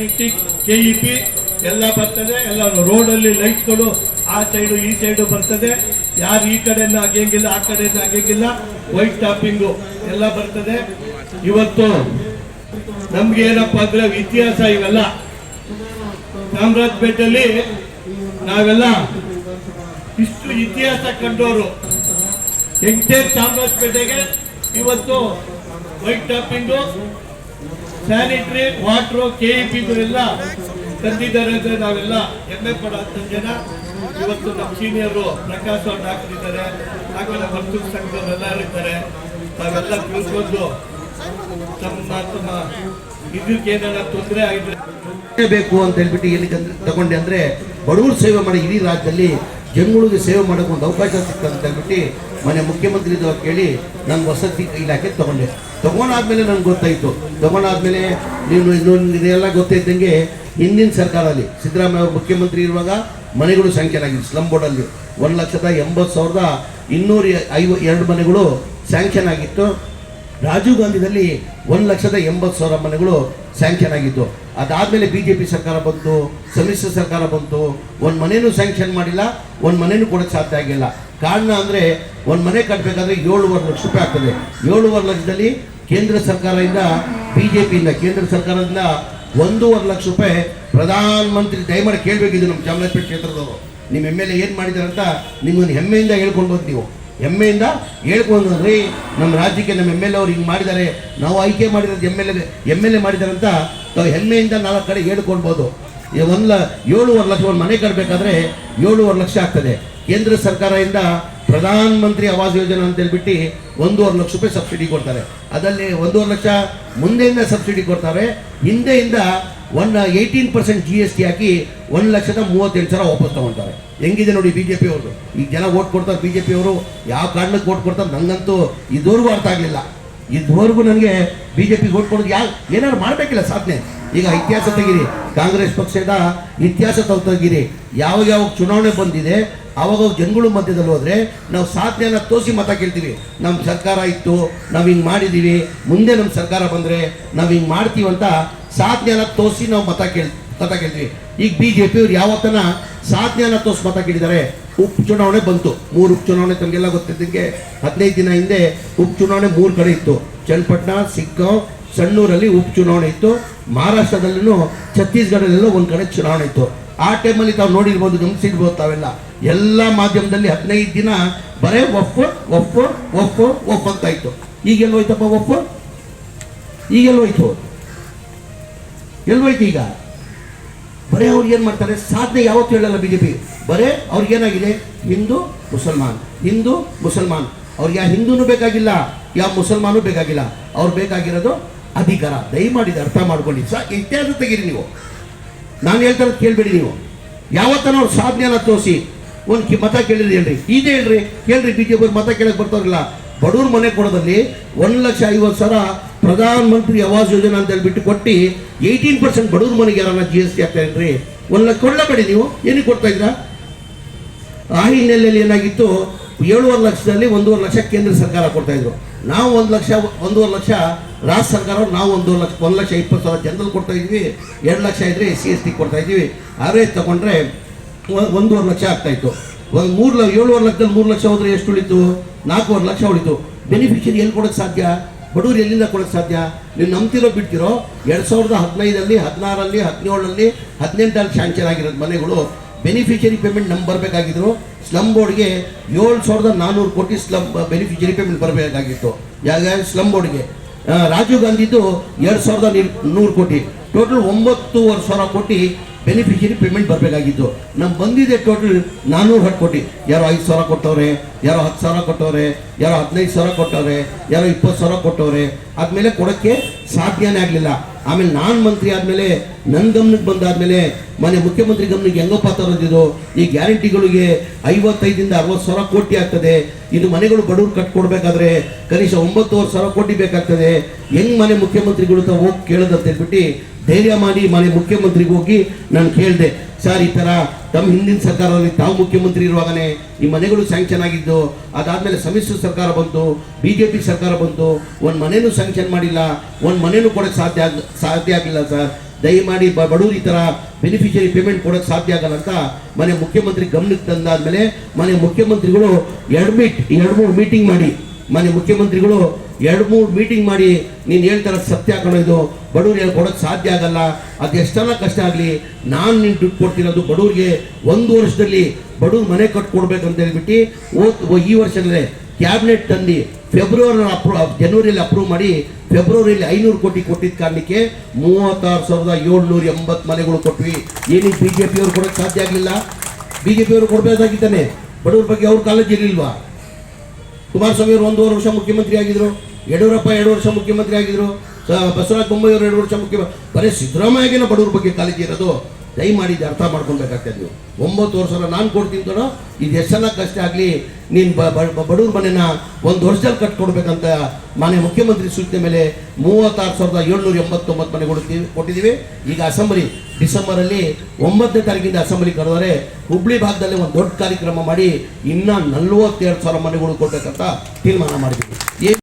Sanity K E P ಎಲ್ಲ ಬರ್ತದೆ. ಎಲ್ಲ ರೋಡಲ್ಲಿ ಲೈಟ್ಗಳು ಆ ಸೈಡು, ಈ ಸೈಡು ಬರ್ತದೆ. ಯಾರು ಈ ಕಡೆಯಿಂದ ಆಗಿಯಂಗಿಲ್ಲ, ಆ ಕಡೆಯಿಂದ ಆಗಿಯಂಗಿಲ್ಲ, ವೈಟ್ ಟಾಪಿಂಗು ಎಲ್ಲ ಬರ್ತದೆ. ಇವತ್ತು ನಮ್ಗೆ ಏನಪ್ಪ ಅಂದ್ರೆ ಇತಿಹಾಸ ಇವೆಲ್ಲ. ಚಾಮರಾಜಪೇಟೆಯಲ್ಲಿ ನಾವೆಲ್ಲ ಇಷ್ಟು ಇತಿಹಾಸ ಕಂಡವರು ಎಂಟೇ ಚಾಮರಾಜಪೇಟೆಗೆ ಇವತ್ತು ವೈಟ್ ಟಾಪಿಂಗು ಸ್ಯಾನಿಟರಿ, ವಾಟ್ರು, ಕೆ ಇ ಎಲ್ಲ ತಂದಿದ್ದಾರೆ ಅಂದ್ರೆ ನಾವೆಲ್ಲ ಹೆಮ್ಮೆ ಪಡೋ ಜನ. ಇವತ್ತು ನಮ್ಮ ಸೀನಿಯರು ಪ್ರಕಾಶ್ ಅವ್ರು ಡಾಕ್ಟರ್ ಇದ್ದಾರೆ ಆಮೇಲೆ ಮರ್ತೂರ್ ಸಂಘದವರೆಲ್ಲ ಇರ್ತಾರೆ ತಾವೆಲ್ಲ ತಿಳ್ಕೊಂಡು ತಮ್ಮ ತಮ್ಮ ಇದಕ್ಕೆ ಏನಾರ ತೊಂದರೆ ಆಗಿದೆ ಬೇಕು ಅಂತ ಹೇಳ್ಬಿಟ್ಟು ಅಂದ್ರೆ ತಗೊಂಡೆ ಅಂದ್ರೆ ಬಡವರು ಸೇವೆ ಮಾಡಿ ಇಡೀ ರಾಜ್ಯದಲ್ಲಿ ಜನಗಳಿಗೆ ಸೇವೆ ಮಾಡೋಕೆ ಒಂದು ಅವಕಾಶ ಸಿಕ್ತ ಅಂತ ಹೇಳ್ಬಿಟ್ಟು ಮನೆ ಮುಖ್ಯಮಂತ್ರಿ ಕೇಳಿ ನಾನು ವಸತಿ ಇಲಾಖೆ ತಗೊಂಡೆ. ತೊಗೊಂಡಾದ್ಮೇಲೆ ನನಗೆ ಗೊತ್ತಾಯಿತು. ತೊಗೊಂಡಾದ್ಮೇಲೆ ನೀನು ಇನ್ನು ಇದೆಲ್ಲ ಗೊತ್ತಿದ್ದಂಗೆ ಹಿಂದಿನ ಸರ್ಕಾರದಲ್ಲಿ ಸಿದ್ದರಾಮಯ್ಯ ಅವರು ಮುಖ್ಯಮಂತ್ರಿ ಇರುವಾಗ ಮನೆಗಳು ಸ್ಯಾಂಕ್ಷನ್ ಆಗಿದೆ ಸ್ಲಮ್ ಬೋರ್ಡಲ್ಲಿ ಒಂದು ಲಕ್ಷದ ಎಂಬತ್ತು ಸಾವಿರದ ಇನ್ನೂರ ಐವ ಎರಡು ಮನೆಗಳು ಸ್ಯಾಂಕ್ಷನ್ ಆಗಿತ್ತು. ರಾಜೀವ್ ಗಾಂಧಿದಲ್ಲಿ ಒಂದು ಲಕ್ಷದ ಎಂಬತ್ತು ಸಾವಿರ ಮನೆಗಳು ಸ್ಯಾಂಕ್ಷನ್ ಆಗಿದ್ದು. ಅದಾದಮೇಲೆ ಬಿ ಜೆ ಪಿ ಸರ್ಕಾರ ಬಂತು, ಸಮ್ಮಿಶ್ರ ಸರ್ಕಾರ ಬಂತು. ಒಂದು ಮನೇನೂ ಸ್ಯಾಂಕ್ಷನ್ ಮಾಡಿಲ್ಲ, ಒಂದು ಮನೇನೂ ಕೊಡೋಕ್ಕೆ ಸಾಧ್ಯ ಆಗಿಲ್ಲ. ಕಾರಣ ಅಂದರೆ ಒಂದು ಮನೆ ಕಟ್ಟಬೇಕಾದ್ರೆ ಏಳುವರೆ ಲಕ್ಷ ರೂಪಾಯಿ ಆಗ್ತದೆ. ಏಳುವರೆ ಲಕ್ಷದಲ್ಲಿ ಕೇಂದ್ರ ಸರ್ಕಾರದಿಂದ ಬಿ ಜೆ ಪಿಯಿಂದ ಕೇಂದ್ರ ಸರ್ಕಾರದಿಂದ ಒಂದೂವರೆ ಲಕ್ಷ ರೂಪಾಯಿ ಪ್ರಧಾನ ಮಂತ್ರಿ ದಯಮಾಡಿ ಕೇಳಬೇಕಿದ್ದು ನಮ್ಮ ಚಾಮರಾಜಪೇಟೆ ಕ್ಷೇತ್ರದವರು. ನಿಮ್ಮ ಎಂ ಎಲ್ ಎ ಏನು ಮಾಡಿದ್ದಾರೆ ಅಂತ ನಿಮ್ಮನ್ನು ಹೆಮ್ಮೆಯಿಂದ ಹೇಳ್ಕೊಂಡು ಹೋಗ್ತೀವಿ ಹೆಮ್ಮೆಯಿಂದ ಹೇಳ್ಕೊಂಡು ರೀ ನಮ್ಮ ರಾಜ್ಯಕ್ಕೆ ನಮ್ಮ ಎಂ ಎಲ್ ಎ ಅವ್ರು ಹಿಂಗೆ ಮಾಡಿದ್ದಾರೆ, ನಾವು ಆಯ್ಕೆ ಮಾಡಿರೋದು M L A M L A ಮಾಡಿದ್ದಾರೆ ಅಂತ ತಾವು ಹೆಮ್ಮೆಯಿಂದ ನಾಲ್ಕು ಕಡೆ ಹೇಳ್ಕೊಳ್ಬೋದು. ಒಂದು ಲ ಏಳುವರೆ ಲಕ್ಷ ಒಂದು ಮನೆ ಕಟ್ಟಬೇಕಾದ್ರೆ ಏಳುವರೆ ಲಕ್ಷ ಆಗ್ತದೆ. ಕೇಂದ್ರ ಸರ್ಕಾರದಿಂದ ಪ್ರಧಾನ ಮಂತ್ರಿ ಆವಾಸ್ ಯೋಜನೆ ಅಂತ ಹೇಳ್ಬಿಟ್ಟು ಒಂದೂವರೆ ಲಕ್ಷ ರೂಪಾಯಿ ಸಬ್ಸಿಡಿ ಕೊಡ್ತಾರೆ. ಅದರಲ್ಲಿ ಒಂದೂವರೆ ಲಕ್ಷ ಮುಂದೆಯಿಂದ ಸಬ್ಸಿಡಿ ಕೊಡ್ತಾರೆ. ಹಿಂದೆಯಿಂದ one eighteen percent G S T ಹಾಕಿ ಒಂದು ಲಕ್ಷದ ಮೂವತ್ತೆಂಟು ಸಾವಿರ ವಾಪಸ್ ತೊಗೊಳ್ತಾರೆ ಹೆಂಗಿದೆ ನೋಡಿ ಬಿ ಜೆ ಪಿ ಅವರು ಈಗ ಜನ ಓಟ್ ಕೊಡ್ತಾರೆ ಬಿ ಜೆ ಪಿ ಅವರು. ಯಾವ ಕಾರಣಕ್ಕೆ ಓಟ್ ಕೊಡ್ತಾರೆ ನನಗಂತೂ ಇದುವರೆಗೂ ಅರ್ಥ ಆಗಲಿಲ್ಲ. ಇದುವರೆಗೂ ನನಗೆ ಬಿ ಜೆ ಪಿಗೆ ಓಟ್ ಕೊಡೋದು ಯಾವ ಏನಾದ್ರು ಮಾಡಬೇಕಿಲ್ಲ ಸಾಧನೆ. ಈಗ ಇತಿಹಾಸ ತೆಗೀರಿ. ಕಾಂಗ್ರೆಸ್ ಪಕ್ಷದ ಇತಿಹಾಸ ತಾವು ಯಾವ ಯಾವ ಚುನಾವಣೆ ಬಂದಿದೆ ಅವಾಗ ಜನಗಳು ಮಧ್ಯದಲ್ಲಿ ಹೋದ್ರೆ ನಾವು ಸಾಧನೆಯನ್ನ ತೋರಿಸಿ ಮತ ಕೇಳ್ತೀವಿ. ನಮ್ಮ ಸರ್ಕಾರ ಇತ್ತು, ನಾವು ಹಿಂಗೆ ಮಾಡಿದ್ದೀವಿ ಮುಂದೆ ನಮ್ಮ ಸರ್ಕಾರ ಬಂದರೆ ನಾವು ಹಿಂಗೆ ಮಾಡ್ತೀವಿ ಅಂತ ಸಾಧ್ಯನ ತೋರಿಸಿ ನಾವು ಮತ ಕೇಳ್, ಮತ ಕೇಳ್ತೀವಿ. ಈಗ ಬಿ ಜೆ ಪಿಯವ್ರು ಯಾವತ್ತನ ಸಾಧ್ಯನ ತೋರಿಸಿ ಮತ ಕೇಳಿದ್ದಾರೆ? ಉಪಚುನಾವಣೆ ಬಂತು. ಮೂರು ಉಪಚುನಾವಣೆ ತಮಗೆಲ್ಲ ಗೊತ್ತಿದ್ದಕ್ಕೆ ಹದಿನೈದು ದಿನ ಹಿಂದೆ ಉಪಚುನಾವಣೆ ಮೂರು ಕಡೆ ಇತ್ತು. ಚನ್ನಪಟ್ಟಣ, ಸಿಕ್ಕೋ, ಸಣ್ಣೂರಲ್ಲಿ ಉಪಚುನಾವಣೆ ಇತ್ತು. ಮಹಾರಾಷ್ಟ್ರದಲ್ಲೂ ಛತ್ತೀಸ್ಗಢದಲ್ಲೂ ಒಂದು ಕಡೆ ಚುನಾವಣೆ ಇತ್ತು. ಆ ಟೈಮಲ್ಲಿ ತಾವು ನೋಡಿರ್ಬೋದು ಗಮನಿಸಿರ್ಬೋದು ತಾವೆಲ್ಲ ಎಲ್ಲ ಮಾಧ್ಯಮದಲ್ಲಿ ಹದಿನೈದು ದಿನ ಬರೇ ಒಪ್ಪು ಒಪ್ಪು ಒಪ್ಪು ಒಫ್ ಅಂತ ಇತ್ತು ಈಗೆಲ್ಲೋಯ್ತಪ್ಪ ಒಫ್? ಈಗೆಲ್ಲ ಹೋಯ್ತು. ಎಲ್ಲೋಯ್ತು ಈಗ? ಬರೇ ಅವ್ರು ಏನು ಮಾಡ್ತಾರೆ? ಸಾಧನೆ ಯಾವತ್ತೂ ಹೇಳಲ್ಲ ಬಿ ಜೆ ಪಿ ಬರೇ ಅವ್ರಿಗೇನಾಗಿದೆ ಹಿಂದೂ, ಮುಸಲ್ಮಾನ್. ಹಿಂದೂ, ಮುಸಲ್ಮಾನ್. ಅವ್ರಿಗೆ ಯಾವ ಹಿಂದೂನು ಬೇಕಾಗಿಲ್ಲ ಯಾವ ಮುಸಲ್ಮಾನೂ ಬೇಕಾಗಿಲ್ಲ. ಅವ್ರು ಬೇಕಾಗಿರೋದು ಅಧಿಕಾರ. ದಯಮಾಡಿದ ಅರ್ಥ ಮಾಡ್ಕೊಳ್ಳಿ. ಸಹ ಇತ್ಯಾದಿ ತೆಗೀರಿ ನೀವು. ನಾನು ಹೇಳ್ತಾರೆ ಕೇಳಬೇಡಿ ನೀವು. ಯಾವತ್ತನ ಅವ್ರ ಸಾಧನೆಯನ್ನ ತೋರಿಸಿ ಒಂದು ಕಿ ಮತ ಕೇಳಿದ್ರಿ ಹೇಳ್ರಿ. ಇದೇ ಹೇಳ್ರಿ. ಕೇಳ್ರಿ ಬಿ ಜೆ ಪಿ ಮತ ಕೇಳಕ್ಕೆ ಬರ್ತಾರಲ್ಲ ಬಡವ್ರ ಮನೆ ಕೊಡೋದಲ್ಲಿ ಒಂದು ಲಕ್ಷ ಐವತ್ತು ಸಾವಿರ ಪ್ರಧಾನ ಮಂತ್ರಿ ಆವಾಸ್ ಯೋಜನೆ ಅಂತ ಹೇಳ್ಬಿಟ್ಟು ಕೊಟ್ಟು ಏಯ್ಟೀನ್ ಪರ್ಸೆಂಟ್ ಬಡವ್ರ ಮನೆಗೆ ಯಾರನ್ನ ಜಿ ಎಸ್ ಟಿ ಆಗ್ತಾ ಇದ್ರಿ. ಒಂದು ಲಕ್ಷ ಕೊಡಲೇಬೇಡಿ ನೀವು. ಏನಕ್ಕೆ ಕೊಡ್ತಾ ಇದ್ರಾ ಆ ಹಿನ್ನೆಲೆಯಲ್ಲಿ ಏನಾಗಿತ್ತು? ಏಳುವರೆ ಲಕ್ಷದಲ್ಲಿ ಒಂದೂವರೆ ಲಕ್ಷ ಕೇಂದ್ರ ಸರ್ಕಾರ ಕೊಡ್ತಾ ಇದ್ರು. ನಾವು ಒಂದು ಲಕ್ಷ, ಒಂದೂವರೆ ಲಕ್ಷ ರಾಜ್ಯ ಸರ್ಕಾರ ನಾವು ಒಂದು ಲಕ್ಷ ಒಂದು ಲಕ್ಷ ಇಪ್ಪತ್ತು ಸಾವಿರ ಜನರಲ್ಲಿ ಕೊಡ್ತಾ ಇದ್ವಿ, ಎರಡು ಲಕ್ಷ ಇದ್ರೆ ಎಸ್ ಸಿ ಎಸ್ ಟಿ ಕೊಡ್ತಾ ಇದ್ವಿ. ಅವರೇಜ್ ತಗೊಂಡ್ರೆ ಒಂದೂವರೆ ಲಕ್ಷ ಆಗ್ತಾಯಿತ್ತು. ಒಂದು ಮೂರು ಲಕ್ಷ ಏಳುವರೆ ಲಕ್ಷದಲ್ಲಿ ಮೂರು ಲಕ್ಷ ಹೋದರೆ ಎಷ್ಟು ಉಳಿತು? ನಾಲ್ಕೂವರೆ ಲಕ್ಷ ಉಳಿತು. ಬೆನಿಫಿಷರಿ ಎಲ್ಲಿ ಕೊಡೋಕ್ಕೆ ಸಾಧ್ಯ? ಬಡವ್ರು ಎಲ್ಲಿಂದ ಕೊಡೋಕ್ಕೆ ಸಾಧ್ಯ? ನೀವು ನಂಬ್ತಿರೋ ಬಿಡ್ತಿರೋ, ಎರಡು ಸಾವಿರದ ಹದಿನೈದರಲ್ಲಿ ಹದಿನಾರರಲ್ಲಿ ಹದಿನೇಳರಲ್ಲಿ, ಹದಿನೆಂಟರಲ್ಲಿ ಶಾಂಕ್ಷನ್ ಆಗಿರೋದು ಮನೆಗಳು ಬೆನಿಫಿಷರಿ ಪೇಮೆಂಟ್ ನಮ್ಗೆ ಬರಬೇಕಾಗಿದ್ರು. ಸ್ಲಮ್ ಬೋರ್ಡ್ಗೆ ಏಳು ಸಾವಿರದ ನಾನ್ನೂರು ಕೋಟಿ ಸ್ಲಮ್ ಬೆನಿಫಿಷರಿ ಪೇಮೆಂಟ್ ಬರಬೇಕಾಗಿತ್ತು. ಯಾಕೆ? ಸ್ಲಮ್ ಬೋರ್ಡ್ಗೆ ರಾಜೀವ್ ಗಾಂಧಿದು ಎರಡು ಸಾವಿರದ ನೀರ್- ಕೋಟಿ. ಟೋಟಲ್ ಒಂಬತ್ತೂವರೆ ಸಾವಿರ ಕೋಟಿ ಬೆನಿಫಿಷರಿ ಪೇಮೆಂಟ್ ಬರಬೇಕಾಗಿತ್ತು. ನಮ್ಗೆ ಬಂದಿದೆ ಟೋಟಲ್ ನಾನ್ನೂರು ಹತ್ತು ಕೋಟಿ. ಯಾರೋ ಐದು ಸಾವಿರ ಕೊಟ್ಟವ್ರೆ, ಯಾರೋ ಹತ್ತು ಸಾವಿರ ಕೊಟ್ಟವ್ರೆ ಯಾರೋ ಹದಿನೈದು ಸಾವಿರ ಕೊಟ್ಟವ್ರೆ, ಯಾರೋ ಇಪ್ಪತ್ತು ಸಾವಿರ ಕೊಟ್ಟವ್ರೆ, ಆದಮೇಲೆ ಕೊಡೋಕ್ಕೆ ಸಾಧ್ಯನೇ ಆಗಲಿಲ್ಲ. ಆಮೇಲೆ ನಾನು ಮಂತ್ರಿ ಆದಮೇಲೆ ನನ್ನ ಗಮನಕ್ಕೆ ಬಂದಾದಮೇಲೆ, ಮನೆ ಮುಖ್ಯಮಂತ್ರಿ ಗಮನಕ್ಕೆ ಹೆಂಗೋ ತರೋದಿದು ಈ ಗ್ಯಾರಂಟಿಗಳಿಗೆ ಐವತ್ತೈದಿಂದ ಅರವತ್ತು ಸಾವಿರ ಕೋಟಿ ಆಗ್ತದೆ. ಇದು ಮನೆಗಳು ಬಡವರು ಕಟ್ಕೊಡ್ಬೇಕಾದ್ರೆ ಕನಿಷ್ಠ ಒಂಬತ್ತುವರೆ ಸಾವಿರ ಕೋಟಿ ಬೇಕಾಗ್ತದೆ. ಹೆಂಗ್ ಮನೆ ಮುಖ್ಯಮಂತ್ರಿಗಳು ಹೋಗಿ ಕೇಳೋದಂತ ಹೇಳ್ಬಿಟ್ಟು ಧೈರ್ಯ ಮಾಡಿ ಮನೆ ಮುಖ್ಯಮಂತ್ರಿಗೆ ಹೋಗಿ ನಾನು ಕೇಳಿದೆ. ಸರ್, ಈ ಥರ ತಮ್ಮ ಹಿಂದಿನ ಸರ್ಕಾರದಲ್ಲಿ ತಾವು ಮುಖ್ಯಮಂತ್ರಿ ಇರುವಾಗಲೇ ಈ ಮನೆಗಳು ಸ್ಯಾಂಕ್ಷನ್ ಆಗಿದ್ದು, ಅದಾದಮೇಲೆ ಸಮ್ಮಿಶ್ರ ಸರ್ಕಾರ ಬಂತು ಬಿ ಜೆ ಪಿ ಸರ್ಕಾರ ಬಂತು, ಒಂದು ಮನೆಯೂ ಸ್ಯಾಂಕ್ಷನ್ ಮಾಡಿಲ್ಲ, ಒಂದು ಮನೆಯೂ ಕೊಡೋಕ್ಕೆ ಸಾಧ್ಯ ಆಗ, ಸಾಧ್ಯ ಆಗಿಲ್ಲ ಸರ್. ದಯಮಾಡಿ ಬ- ಬಡವರು ಈ ಥರ ಬೆನಿಫಿಷರಿ ಪೇಮೆಂಟ್ ಕೊಡೋಕ್ಕೆ ಸಾಧ್ಯ ಆಗಲ್ಲ ಅಂತ ಮನೆ ಮುಖ್ಯಮಂತ್ರಿ ಗಮನಕ್ಕೆ ತಂದಾದಮೇಲೆ ಮನೆ ಮುಖ್ಯಮಂತ್ರಿಗಳು ಎರಡು ಮೀಟ್ ಎರಡು ಮೂರು ಮೀಟಿಂಗ್ ಮಾಡಿ ಮನೆ ಮುಖ್ಯಮಂತ್ರಿಗಳು ಎರಡು ಮೂರು ಮೀಟಿಂಗ್ ಮಾಡಿ ನೀನು ಹೇಳ್ತಾರ ಸತ್ಯ ಇದು. ಬಡವ್ರಿಗೆ ಕೊಡೋಕ್ಕೆ ಸಾಧ್ಯ ಆಗಲ್ಲ. ಅದು ಎಷ್ಟೆಲ್ಲ ಕಷ್ಟ ಆಗಲಿ, ನಾನು ನೀನು ದುಡ್ಡು ಕೊಡ್ತಿರೋದು ಬಡವ್ರಿಗೆ ಒಂದು ವರ್ಷದಲ್ಲಿ ಬಡವ್ರು ಮನೆ ಕಟ್ಕೊಡ್ಬೇಕಂತ ಹೇಳ್ಬಿಟ್ಟು ಓದ್ ಈ ವರ್ಷದಲ್ಲೇ ಕ್ಯಾಬಿನೆಟ್ ತಂದು ಫೆಬ್ರವರಿ ಅಪ್ರೂವ್ ಜನವರಿಯಲ್ಲಿ ಅಪ್ರೂವ್ ಮಾಡಿ ಫೆಬ್ರವರಿಯಲ್ಲಿ ಐನೂರು ಕೋಟಿ ಕೊಟ್ಟಿದ್ದ ಕಾರಣಕ್ಕೆ ಮೂವತ್ತಾರು ಸಾವಿರದ ಏಳ್ನೂರ ಎಂಬತ್ತು ಮನೆಗಳು ಕೊಟ್ವಿ. ಏನಿಗೆ ಬಿ ಜೆ ಪಿಯವ್ರು ಕೊಡೋಕ್ಕೆ ಸಾಧ್ಯ ಆಗಲಿಲ್ಲ? ಬಿ ಜೆ ಪಿಯವರು ಕೊಡಬೇಕಾಗಿದ್ದಾನೆ. ಬಡವ್ರ ಬಗ್ಗೆ ಅವ್ರ ಕಾಳಜಿ ಇರಲಿಲ್ವಾ? ಕುಮಾರಸ್ವಾಮಿ ಅವರು ಒಂದೂವರೆ ವರ್ಷ ಮುಖ್ಯಮಂತ್ರಿ ಆಗಿದ್ರು. ಯಡಿಯೂರಪ್ಪ ಎರಡು ವರ್ಷ ಮುಖ್ಯಮಂತ್ರಿ ಆಗಿದ್ರು. ಬಸವರಾಜ ಬೊಮ್ಮಾಯಿ ಅವರು ಎರಡು ವರ್ಷ ಮುಖ್ಯಮಂತ್ರಿ ಬರೀ ಸಿದ್ದರಾಮಯ್ಯಗಿನ ಬಡವ್ರ ಬಗ್ಗೆ ಕಾಳಜಿ ಇರೋದು. ದಯಮಾಡಿ ಇದು ಅರ್ಥ ಮಾಡ್ಕೊಳ್ಬೇಕಾಗ್ತದೆ ನೀವು. ಒಂಬತ್ತು ವರ್ಷ ನಾನು ಕೊಡ್ತೀನಿ ಕಣೋ ಇದು ಎಷ್ಟೆಲ್ಲ ಕಷ್ಟ ಆಗಲಿ, ನೀನು ಬಡವ್ರ ಮನೆನ ಒಂದು ವರ್ಷದಲ್ಲಿ ಕಟ್ಕೊಡ್ಬೇಕಂತ ಮಾನ್ಯ ಮುಖ್ಯಮಂತ್ರಿ ಸೂಚನೆ ಮೇಲೆ ಮೂವತ್ತಾರು ಸಾವಿರದ ಏಳ್ನೂರ ಎಂಬತ್ತೊಂಬತ್ತು ಮನೆ ಕೊಡ್ತೀವಿ ಕೊಟ್ಟಿದ್ದೀವಿ. ಈಗ ಅಸೆಂಬ್ಲಿ ಡಿಸೆಂಬರಲ್ಲಿ ಒಂಬತ್ತನೇ ತಾರೀಕಿಂದ ಅಸೆಂಬ್ಲಿ ಕರೆದರೆ ಹುಬ್ಳಿ ಭಾಗದಲ್ಲಿ ಒಂದು ದೊಡ್ಡ ಕಾರ್ಯಕ್ರಮ ಮಾಡಿ ಇನ್ನೂ ನಲ್ವತ್ತೆರಡು ಸಾವಿರ ಮನೆಗಳು ಕೊಡ್ಬೇಕಂತ ತೀರ್ಮಾನ ಮಾಡಿದ್ದೀವಿ.